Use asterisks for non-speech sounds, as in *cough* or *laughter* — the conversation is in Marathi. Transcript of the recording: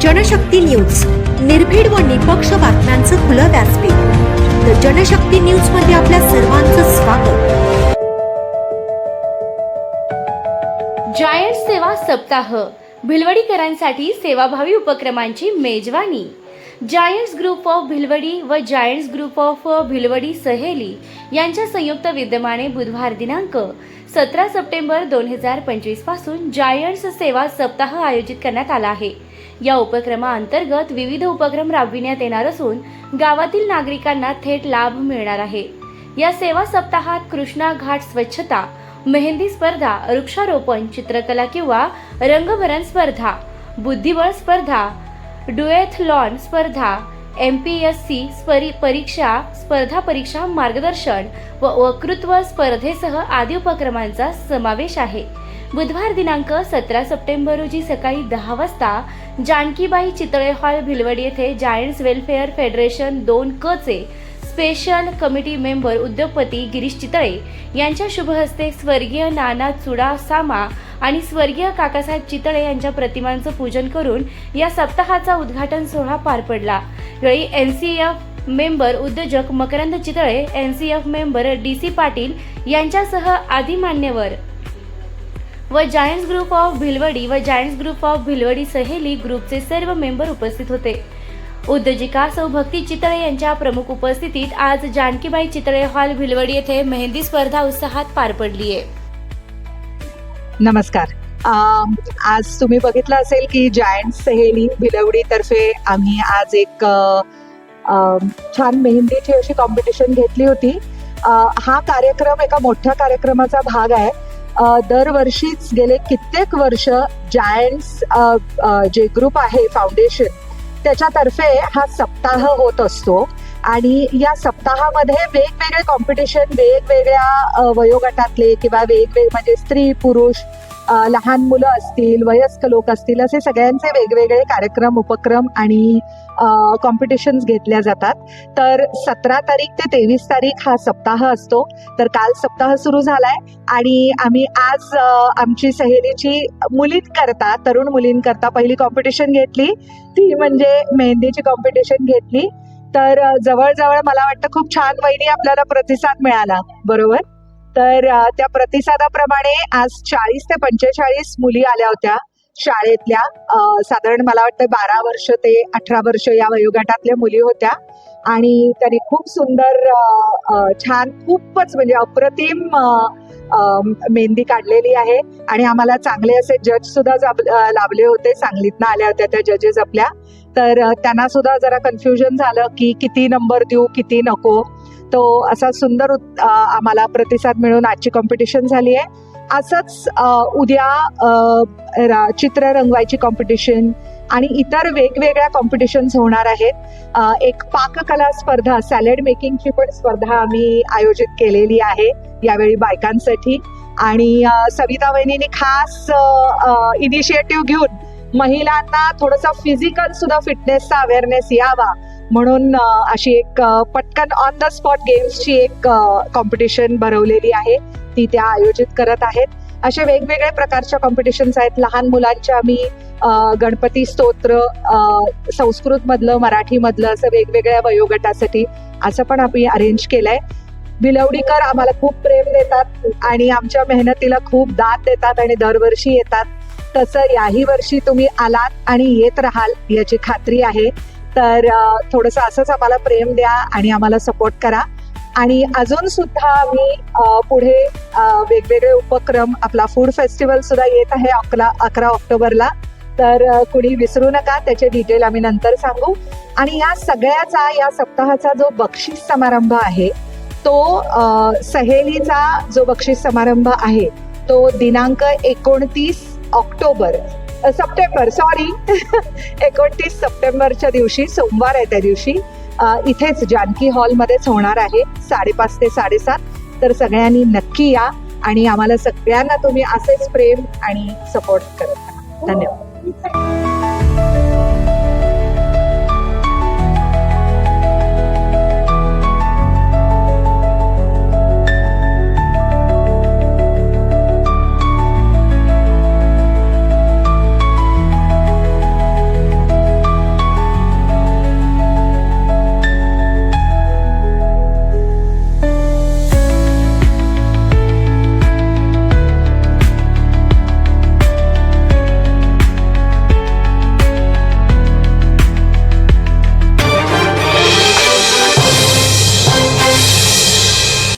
जनशक्ती न्यूज. निर्भीड व निपक्ष बातम्यांचं खुलं व्यासपीठ. द जनशक्ती न्यूजमध्ये आपल्या सर्वांचं स्वागत. जायंट सेवा सप्ताह. भिलवडीकरांसाठी सेवाभावी उपक्रमांची मेजवानी. जायंट्स ग्रुप ऑफ भिलवडी व जायंट्स ग्रुप ऑफ भिलवडी सहेली यांच्या संयुक्त विद्यमाने बुधवार दिनांक सतरा सप्टेंबर दोन हजार पंचवीसपासून जायंट्स सेवा सप्ताह आयोजित करण्यात आला आहे. या उपक्रमाअंतर्गत विविध उपक्रम राबविण्यात येणार असून गावातील नागरिकांना थेट लाभ मिळणार आहे. या सेवा सप्ताहात कृष्णा घाट स्वच्छता मेहंदी स्पर्धा वृक्षारोपण चित्रकला किंवा रंगभरण स्पर्धा बुद्धिबळ स्पर्धा डुएथलॉन स्पर्धा एम पी एस सी स्परी परीक्षा स्पर्धा परीक्षा मार्गदर्शन व वक्तृत्व स्पर्धेसह आदी उपक्रमांचा समावेश आहे. बुधवार दिनांक सतरा सप्टेंबर रोजी सकाळी दहा वाजता जानकीबाई चितळे हॉल भिलवडी येथे जायंट्स वेलफेअर फेडरेशन दोन क चे स्पेशल कमिटी मेंबर उद्योगपती गिरीश चितळे यांच्या शुभहस्ते स्वर्गीय नाना चुडासामा आणि स्वर्गीय काकासाहेब चितळे यांच्या प्रतिमांचं पूजन करून या सप्ताहाचा उद्घाटन सोहळा पार पडला. यावेळी एन सी एफ मेंबर उद्योजक Makarand Chitale N C F member D C Patil यांच्यासह आदी मान्यवर. व जायंट्स ग्रुप ऑफ भिलवडी व जायंट्स ग्रुप ऑफ भिलवडी सहेली ग्रुपचे सर्व मेंबर उपस्थित होते. उद्योजिका सौ भक्ती चितळे यांच्या प्रमुख उपस्थितीत आज जानकीबाई चितळे हॉल भिलवडी येथे मेहंदी स्पर्धा उत्साहात पार पडली आहे नमस्कार. आज तुम्ही बघितलं असेल की जायंट सहेली भिलवडीतर्फे आम्ही आज एक छान मेहंदीची अशी कॉम्पिटिशन घेतली होती. हा कार्यक्रम एका मोठ्या कार्यक्रमाचा भाग आहे. दरवर्षीच गेले कित्येक वर्ष जायंट्स जे ग्रुप आहे फाउंडेशन त्याच्यातर्फे हा सप्ताह होत असतो. आणि या सप्ताहामध्ये वेगवेगळे कॉम्पिटिशन वेगवेगळ्या वयोगटातले किंवा वेगवेगळे म्हणजे स्त्री पुरुष लहान मुलं असतील वयस्क लोक असतील असे सगळ्यांचे वेगवेगळे कार्यक्रम उपक्रम आणि कॉम्पिटिशन्स घेतल्या जातात. तर सतरा तारीख ते तेवीस तारीख हा सप्ताह असतो. तर काल सप्ताह सुरू झालाय आणि आम्ही आज आमची सहेलीची मुलींकरता तरुण मुलींकरता पहिली कॉम्पिटिशन घेतली. ती म्हणजे मेहंदीची कॉम्पिटिशन घेतली. तर जवळजवळ मला वाटतं खूप छान वहिनी आपल्याला प्रतिसाद मिळाला. बरोबर? तर त्या प्रतिसादाप्रमाणे आज चाळीस ते पंचेचाळीस मुली आल्या होत्या शाळेतल्या. साधारण मला वाटतं बारा वर्ष ते अठरा वर्ष या वयोगटातल्या मुली होत्या. आणि त्यांनी खूप सुंदर छान खूपच म्हणजे अप्रतिम मेहंदी काढलेली आहे. आणि आम्हाला चांगले असे जज सुद्धा लाभले होते. सांगलीतनं आल्या होत्या त्या जजेस आपल्या. तर त्यांना सुद्धा जरा कन्फ्युजन झालं की किती नंबर देऊ किती नको. तो असा सुंदर आम्हाला प्रतिसाद मिळून आजची कॉम्पिटिशन झाली आहे. असंच उद्या रा- चित्र रंगवायची कॉम्पिटिशन आणि इतर वेगवेगळ्या कॉम्पिटिशन्स होणार आहेत. एक पाककला स्पर्धा सॅलड मेकिंगची पण स्पर्धा आम्ही आयोजित केलेली आहे यावेळी बायकांसाठी. आणि सविता वहिनीने खास इनिशिएटिव्ह घेऊन महिलांना थोडंसं फिजिकल सुद्धा फिटनेसचा अवेअरनेस यावा म्हणून अशी एक पटकन ऑन द स्पॉट गेम्सची एक कॉम्पिटिशन भरवलेली आहे. ती त्या आयोजित करत आहेत. असे वेगवेगळ्या प्रकारच्या कॉम्पिटिशन्स आहेत. लहान मुलांच्या आम्ही गणपती स्तोत्र संस्कृत मधलं असं वेगवेगळ्या वयोगटासाठी असं पण आम्ही अरेंज केलंय. भिलवडीकर आम्हाला खूप प्रेम देतात आणि आमच्या मेहनतीला खूप दाद देतात आणि दरवर्षी येतात. तसं याही वर्षी तुम्ही आलात आणि येत राहाल याची खात्री आहे. तर थोडंसं असंच आम्हाला प्रेम द्या आणि आम्हाला सपोर्ट करा. आणि अजून सुद्धा आम्ही पुढे वेगवेगळे उपक्रम आपला फूड फेस्टिवल सुद्धा येत आहे अकरा अकरा ऑक्टोबरला. तर कुणी विसरू नका त्याचे डिटेल आम्ही नंतर सांगू. आणि या सगळ्याचा या सप्ताहाचा जो बक्षीस समारंभ आहे तो सहेलीचा जो बक्षीस समारंभ आहे तो दिनांक एकोणतीस ऑक्टोबर सप्टेंबर सॉरी *laughs* एकोणतीस सप्टेंबरच्या दिवशी सोमवार आहे त्या दिवशी इथेच जानकी हॉलमध्येच होणार आहे साडेपाच ते साडेसात. तर सगळ्यांनी नक्की या आणि आम्हाला सगळ्यांना तुम्ही असेच प्रेम आणि सपोर्ट करत राहा. धन्यवाद. हो,